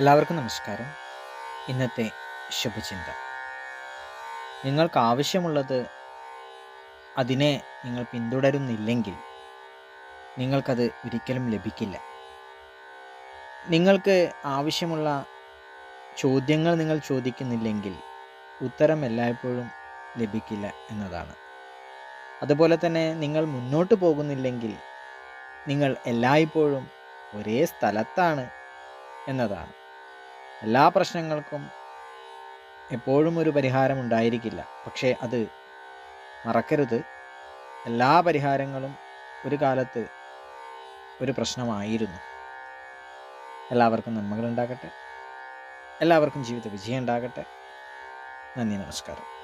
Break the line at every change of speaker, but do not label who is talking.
എല്ലാവർക്കും നമസ്കാരം. ഇന്നത്തെ ശുഭചിന്ത. നിങ്ങൾക്ക് ആവശ്യമുള്ളത് അതിനെ നിങ്ങൾ പിന്തുടരുന്നില്ലെങ്കിൽ നിങ്ങൾക്കത് ഒരിക്കലും ലഭിക്കില്ല. നിങ്ങൾക്ക് ആവശ്യമുള്ള ചോദ്യങ്ങൾ നിങ്ങൾ ചോദിക്കുന്നില്ലെങ്കിൽ ഉത്തരം എല്ലായ്പ്പോഴും ലഭിക്കില്ല എന്നതാണ്. അതുപോലെ തന്നെ നിങ്ങൾ മുന്നോട്ട് പോകുന്നില്ലെങ്കിൽ നിങ്ങൾ എല്ലായ്പ്പോഴും ഒരേ സ്ഥലത്താണ് എന്നതാണ്. എല്ലാ പ്രശ്നങ്ങൾക്കും എപ്പോഴും ഒരു പരിഹാരം ഉണ്ടായിരിക്കില്ല. പക്ഷേ അത് മറക്കരുത്. എല്ലാ പരിഹാരങ്ങളും ഒരു കാലത്ത് ഒരു പ്രശ്നമായിരുന്നു. എല്ലാവർക്കും നന്മകൾ ഉണ്ടാകട്ടെ. എല്ലാവർക്കും ജീവിത വിജയം ഉണ്ടാകട്ടെ. നന്ദി നമസ്കാരം.